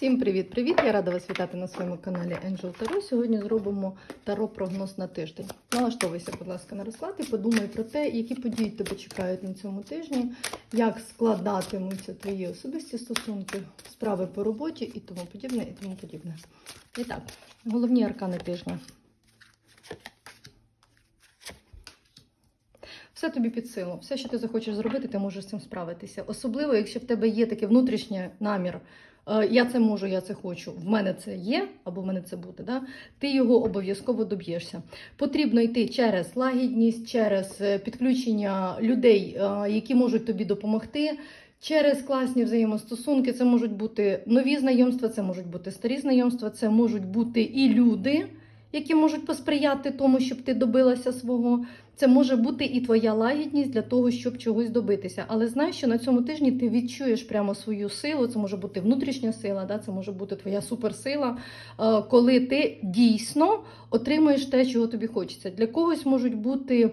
Всім привіт-привіт! Я рада вас вітати на своєму каналі Angel Таро. Сьогодні зробимо таро прогноз на тиждень. Налаштовуйся, будь ласка, на розклад і подумай про те, які події тебе чекають на цьому тижні, як складатимуться твої особисті стосунки, справи по роботі і тому подібне, і тому подібне. І так, головні аркани тижня. Все тобі під силу. Все, що ти захочеш зробити, ти можеш з цим справитися. Особливо, якщо в тебе є такий внутрішній намір. Е, Я це можу, я це хочу. В мене це є, або в мене це буде. Да? Ти його обов'язково доб'єшся. Потрібно йти через лагідність, через е, підключення людей, е, які можуть тобі допомогти. Через класні взаємостосунки це можуть бути нові знайомства, це можуть бути старі знайомства, це можуть бути і люди, які можуть посприяти тому, щоб ти добилася свого. Це може бути і твоя лагідність для того, щоб чогось добитися. Але знаєш, що на цьому тижні ти відчуєш прямо свою силу. Це може бути внутрішня сила, да? це може бути твоя суперсила, е, коли ти дійсно отримуєш те, чого тобі хочеться. Для когось можуть бути.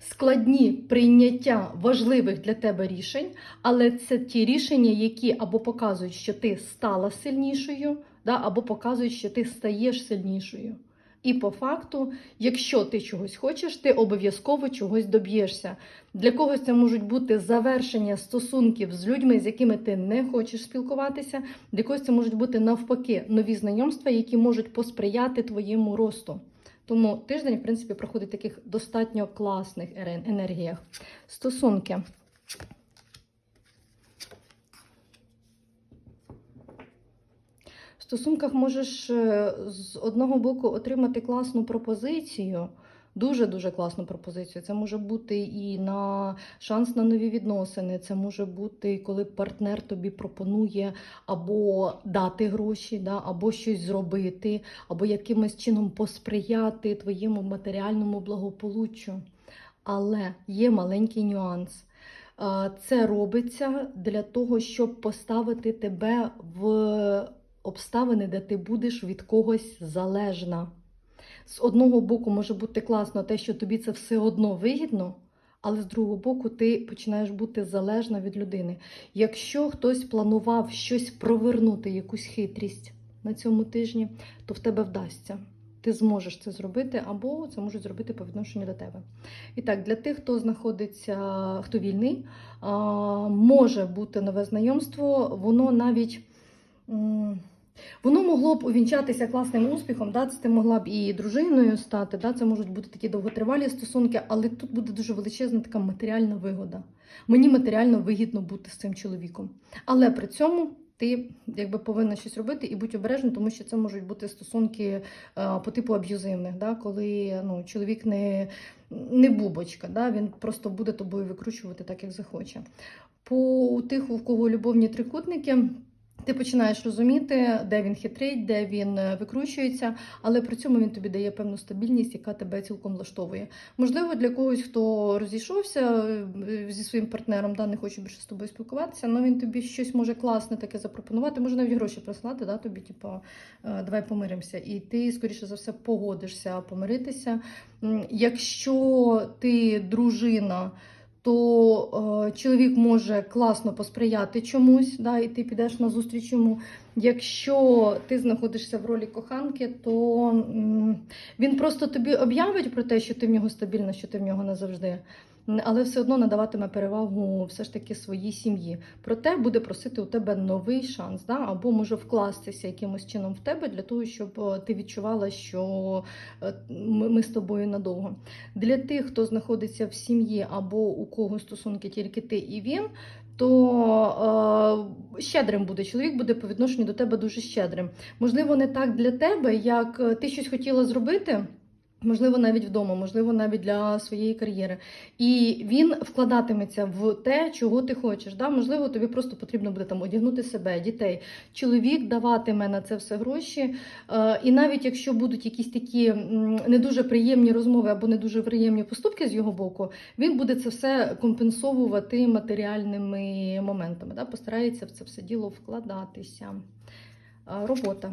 Складні прийняття важливих для тебе рішень, але це ті рішення, які або показують, що ти стала сильнішою, да, або показують, що ти стаєш сильнішою. І по факту, якщо ти чогось хочеш, ти обов'язково чогось доб'єшся. Для когось це можуть бути завершення стосунків з людьми, з якими ти не хочеш спілкуватися. Для когось це можуть бути навпаки нові знайомства, які можуть посприяти твоєму росту. Тому тиждень, в принципі, проходить в таких достатньо класних енергіях. Стосунки. Стосунках можеш е, з одного боку отримати класну пропозицію, дуже-дуже класну пропозицію. Це може бути і на шанс на нові відносини. Це може бути, коли партнер тобі пропонує або дати гроші, да, або щось зробити, або якимось чином посприяти твоєму матеріальному благополуччю. Але є маленький нюанс. Це робиться для того, щоб поставити тебе в обставини, де ти будеш від когось залежна. З одного боку, може бути класно те, що тобі це все одно вигідно, але з другого боку, ти починаєш бути залежна від людини. Якщо хтось планував щось провернути, якусь хитрість на цьому тижні, то в тебе вдасться. Ти зможеш це зробити, або це можуть зробити по відношенню до тебе. І так, для тих, хто знаходиться, хто вільний, може бути нове знайомство, воно навіть. Воно могло б увінчатися класним успіхом, да? це ти могла б і дружиною стати, да? це можуть бути такі довготривалі стосунки, але тут буде дуже величезна така матеріальна вигода. Мені матеріально вигідно бути з цим чоловіком. Але при цьому ти якби повинна щось робити і будь обережна, тому що це можуть бути стосунки е, по типу аб'юзивних, да? коли ну, чоловік не, не бубочка, да? він просто буде тобою викручувати так, як захоче. По тих, у кого любовні трикутники. Ти починаєш розуміти, де він хитрить, де він е, викручується, але при цьому він тобі дає певну стабільність, яка тебе цілком влаштовує. Можливо, для когось, хто розійшовся е, зі своїм партнером, да, не хоче більше з тобою спілкуватися, але він тобі щось може класне таке запропонувати, може навіть гроші прислати, да, тобі, типу, е, давай помиримося. І ти, скоріше за все, погодишся помиритися. Якщо ти дружина, то е, чоловік може класно посприяти чомусь, да, і ти підеш на зустріч йому. Якщо ти знаходишся в ролі коханки, то він просто тобі об'явить про те, що ти в нього стабільна, що ти в нього назавжди. Але все одно надаватиме перевагу все ж таки своїй сім'ї. Проте буде просити у тебе новий шанс, да? або може вкластися якимось чином в тебе для того, щоб е, ти відчувала, що е, ми з тобою надовго. Для тих, хто знаходиться в сім'ї або у кого стосунки тільки ти і він, то е, щедрим буде чоловік, буде по відношенню до тебе дуже щедрим. Можливо, не так для тебе, як е, ти щось хотіла зробити. Можливо, навіть вдома, можливо, навіть для своєї кар'єри. І він вкладатиметься в те, чого ти хочеш. Да? Можливо, тобі просто потрібно буде там одягнути себе, дітей. Чоловік даватиме на це все гроші. Е, І навіть якщо будуть якісь такі не дуже приємні розмови або не дуже приємні поступки з його боку, він буде це все компенсовувати матеріальними моментами. Да? Постарається в це все діло вкладатися. Е, Робота.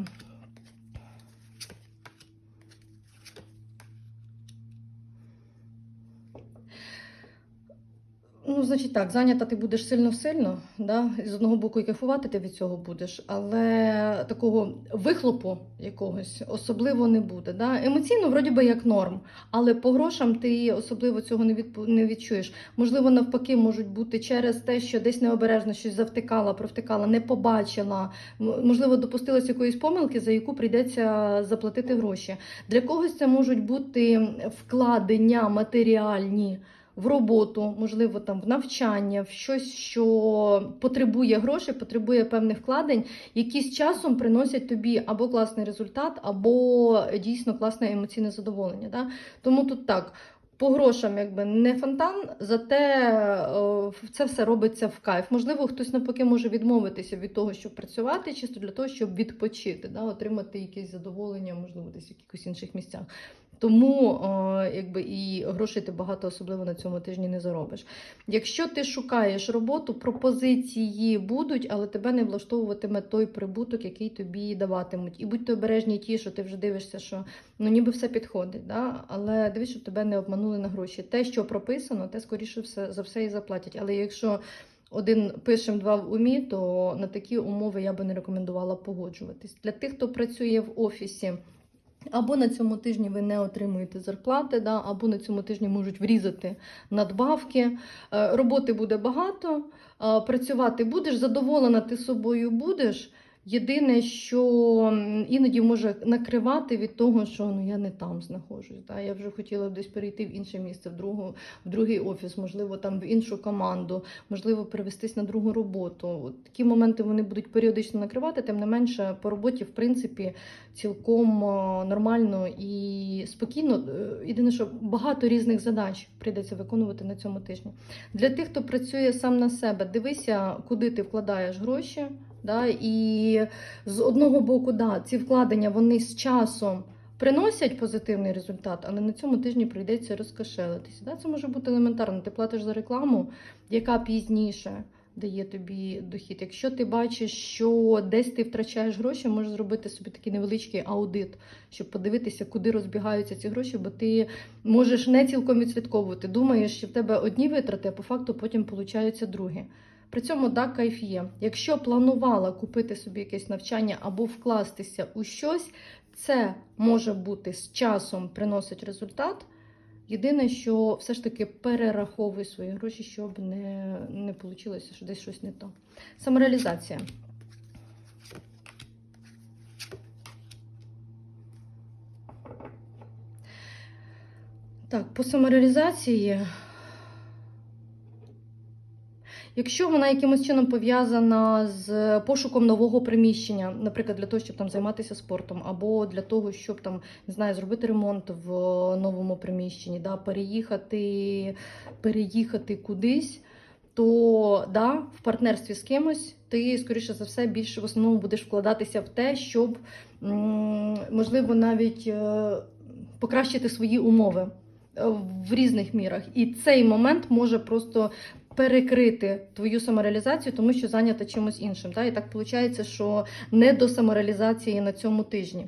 Ну, значить так, зайнята ти будеш сильно-сильно, да? з одного боку і кайфувати ти від цього будеш, але такого вихлопу якогось особливо не буде. Да? Емоційно, вроді би, як норм, але по грошам ти особливо цього не, відпу- не відчуєш. Можливо, навпаки, можуть бути через те, що десь необережно щось завтикала, провтикала, не побачила, можливо, допустилась якоїсь помилки, за яку прийдеться заплатити гроші. Для когось це можуть бути вкладення матеріальні в роботу, можливо, там в навчання, в щось, що потребує грошей, потребує певних вкладень, які з часом приносять тобі або класний результат, або дійсно класне емоційне задоволення. Да? Тому тут так. По грошам якби не фонтан, зате е, це все робиться в кайф. Можливо, хтось навпаки може відмовитися від того, щоб працювати, чисто для того, щоб відпочити, да? отримати якесь задоволення, можливо, десь в якихось інших місцях. Тому е, якби і грошей ти багато особливо на цьому тижні не заробиш. Якщо ти шукаєш роботу, пропозиції будуть, але тебе не влаштовуватиме той прибуток, який тобі даватимуть. І будьте обережні ті, що ти вже дивишся, що ну ніби все підходить, да? але дивись, щоб тебе не обманули на гроші. Те, що прописано, те скоріше все за все і заплатять. Але якщо один пишем, два в умі, то на такі умови я би не рекомендувала погоджуватись. Для тих, хто працює в офісі. Або на цьому тижні ви не отримуєте зарплати, да, або на цьому тижні можуть врізати надбавки. Е, Роботи буде багато, е, працювати будеш, задоволена ти собою будеш. Єдине, що іноді може накривати від того, що ну я не там знаходжусь. Да? Я вже хотіла десь перейти в інше місце, в другу, в другий офіс, можливо, там в іншу команду, можливо, перевестись на другу роботу. От такі моменти вони будуть періодично накривати, тим не менше по роботі, в принципі, цілком нормально і спокійно. Е, Єдине, що багато різних задач прийдеться виконувати на цьому тижні. Для тих, хто працює сам на себе, дивися, куди ти вкладаєш гроші. Да? І з одного боку, да, ці вкладення вони з часом. Приносять позитивний результат, але на цьому тижні прийдеться розкошелитися. Да? Це може бути елементарно. Ти платиш за рекламу, яка пізніше дає тобі дохід. Якщо ти бачиш, що десь ти втрачаєш гроші, можеш зробити собі такий невеличкий аудит, щоб подивитися, куди розбігаються ці гроші, бо ти можеш не цілком відслідковувати. Думаєш, що в тебе одні витрати, а по факту потім получаються другі. При цьому да, кайф є. Якщо планувала купити собі якесь навчання або вкластися у щось, це може бути з часом приносить результат. Єдине, що все ж таки перераховуй свої гроші, щоб не, не вийшло, що десь щось не то. Самореалізація. Так, по самореалізації. Якщо вона якимось чином пов'язана з пошуком нового приміщення, наприклад, для того, щоб там займатися спортом, або для того, щоб там не знаю, зробити ремонт в новому приміщенні, да, переїхати, переїхати кудись, то да, в партнерстві з кимось ти, скоріше за все, більше в основному будеш вкладатися в те, щоб можливо навіть е, покращити свої умови е, в різних мірах. І цей момент може просто перекрити твою самореалізацію, тому що зайнята чимось іншим. Да? І так виходить, що не до самореалізації на цьому тижні.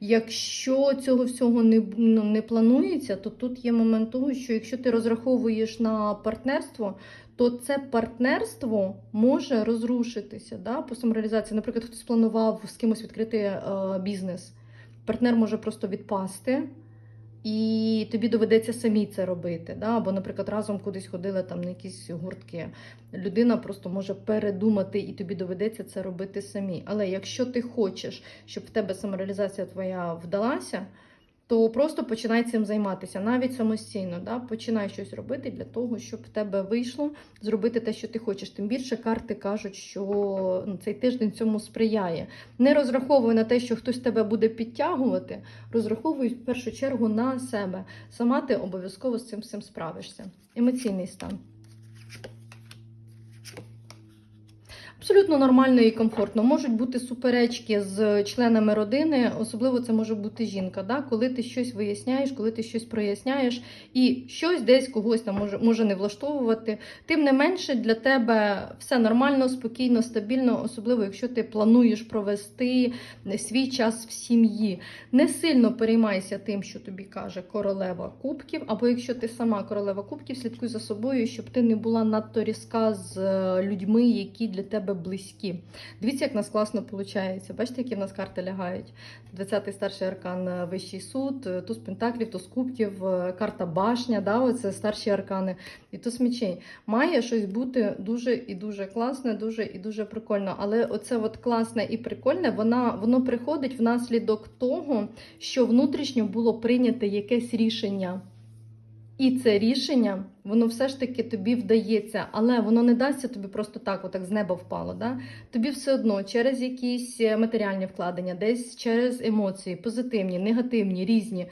Якщо цього всього не, ну, не планується, то тут є момент того, що якщо ти розраховуєш на партнерство, то це партнерство може розрушитися да, по самореалізації. Наприклад, хтось планував з кимось відкрити е, бізнес. Партнер може просто відпасти, і тобі доведеться самі це робити. Да? Або, наприклад, разом кудись ходили там на якісь гуртки. Людина просто може передумати, і тобі доведеться це робити самі. Але якщо ти хочеш, щоб в тебе самореалізація твоя вдалася, то просто починай цим займатися, навіть самостійно. Да? Починай щось робити для того, щоб в тебе вийшло зробити те, що ти хочеш. Тим більше карти кажуть, що ну, цей тиждень цьому сприяє. Не розраховуй на те, що хтось тебе буде підтягувати, розраховуй в першу чергу на себе. Сама ти обов'язково з цим всім справишся. Емоційний стан. Абсолютно нормально і комфортно. Можуть бути суперечки з членами родини, особливо це може бути жінка, да? коли ти щось виясняєш, коли ти щось проясняєш, і щось десь когось там може, може не влаштовувати. Тим не менше, для тебе все нормально, спокійно, стабільно, особливо якщо ти плануєш провести свій час в сім'ї. Не сильно переймайся тим, що тобі каже королева кубків, або якщо ти сама королева кубків, слідкуй за собою, щоб ти не була надто різка з е, людьми, які для тебе близькі. Дивіться, як в нас класно виходить. Бачите, які в нас карти лягають. 20-й старший аркан е, Вищий суд, е, туз пентаклів, туз кубків, е, карта башня, да, оце старші аркани, і туз мечей. Має щось бути дуже і дуже класне, дуже і дуже прикольно. Але оце от класне і прикольне, вона, воно приходить внаслідок того, що внутрішньо було прийнято якесь рішення. І це рішення, воно все ж таки тобі вдається, але воно не дасться тобі просто так, отак з неба впало. Да? Тобі все одно через якісь е, матеріальні вкладення, десь через емоції, позитивні, негативні, різні.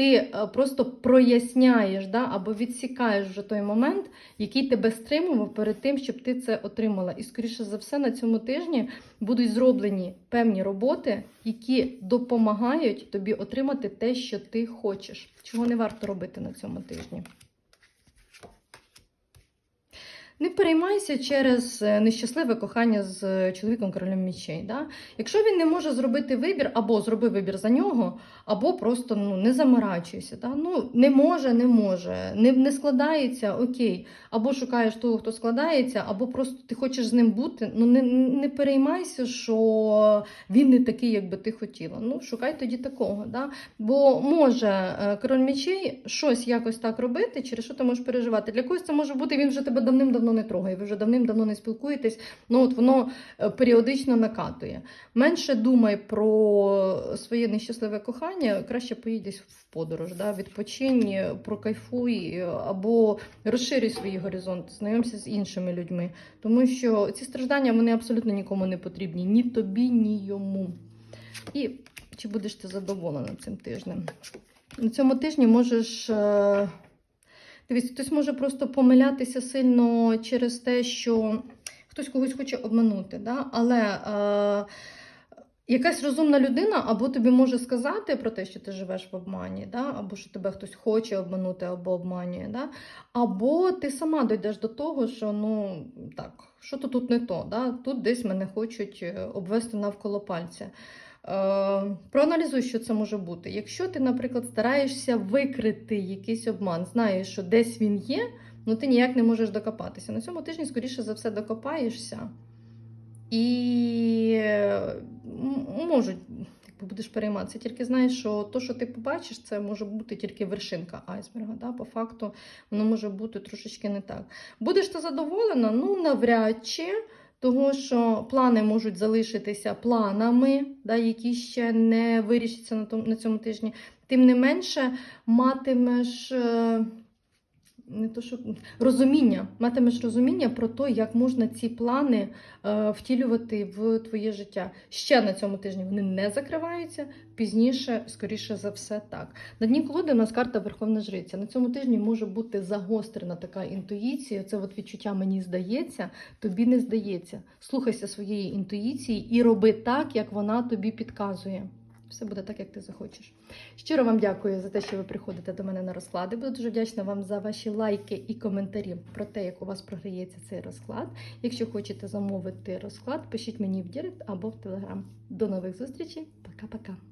Ти е, просто проясняєш да, або відсікаєш вже той момент, який тебе стримував перед тим, щоб ти це отримала. І, скоріше за все, на цьому тижні будуть зроблені певні роботи, які допомагають тобі отримати те, що ти хочеш. Чого не варто робити на цьому тижні. Не переймайся через е, нещасливе кохання з е, чоловіком королем мічей. Да? Якщо він не може зробити вибір, або зроби вибір за нього, або просто ну, не заморачуйся. Да? Ну, не може, не може, не, не складається, окей. Або шукаєш того, хто складається, або просто ти хочеш з ним бути. Ну не, не переймайся, що він не такий, як би ти хотіла. Ну, шукай тоді такого. Да? Бо може е, король мечей щось якось так робити, через що ти можеш переживати. Для когось це може бути, він вже тебе давним-давно не трогає, ви вже давним-давно не спілкуєтесь. Ну от воно е, періодично накатує. Менше думай про своє нещасливе кохання, краще поїдь в подорож, да? відпочинь, прокайфуй е, або розширюй свої горизонти, знайомся з іншими людьми. Тому що ці страждання вони абсолютно нікому не потрібні, ні тобі, ні йому. І чи будеш ти задоволена цим тижнем? На цьому тижні можеш. Дивіться, хтось може просто помилятися сильно через те, що хтось когось хоче обманути. Да? Але е, якась розумна людина або тобі може сказати про те, що ти живеш в обмані, да? або що тебе хтось хоче обманути або обманює. Да? Або ти сама дійдеш до того, що ну так, що то тут не то. Да? Тут десь мене хочуть е, обвести навколо пальця. Е, Проаналізуй, що це може бути. Якщо ти, наприклад, стараєшся викрити якийсь обман, знаєш, що десь він є, ну ти ніяк не можеш докопатися. На цьому тижні, скоріше за все, докопаєшся. І можуть, якби будеш перейматися, тільки знаєш, що то, що ти побачиш, це може бути тільки вершинка айсберга. Да? По факту воно може бути трошечки не так. Будеш ти задоволена? Ну, навряд чи. Того, що плани можуть залишитися планами, да, які ще не вирішаться на, тому, на цьому тижні. Тим не менше, матимеш е, не то, що, розуміння, матимеш розуміння про те, як можна ці плани е, втілювати в твоє життя. Ще на цьому тижні вони не закриваються, пізніше, скоріше за все, так. На дні колоди у нас карта Верховна Жриця. На цьому тижні може бути загострена така інтуїція. Це от відчуття мені здається, тобі не здається. Слухайся своєї інтуїції і роби так, як вона тобі підказує. Все буде так, як ти захочеш. Щиро вам дякую за те, що ви приходите до мене на розклади. Буду дуже вдячна вам за ваші лайки і коментарі про те, як у вас програється цей розклад. Якщо хочете замовити розклад, пишіть мені в Дірект або в Телеграм. До нових зустрічей. Пока-пока.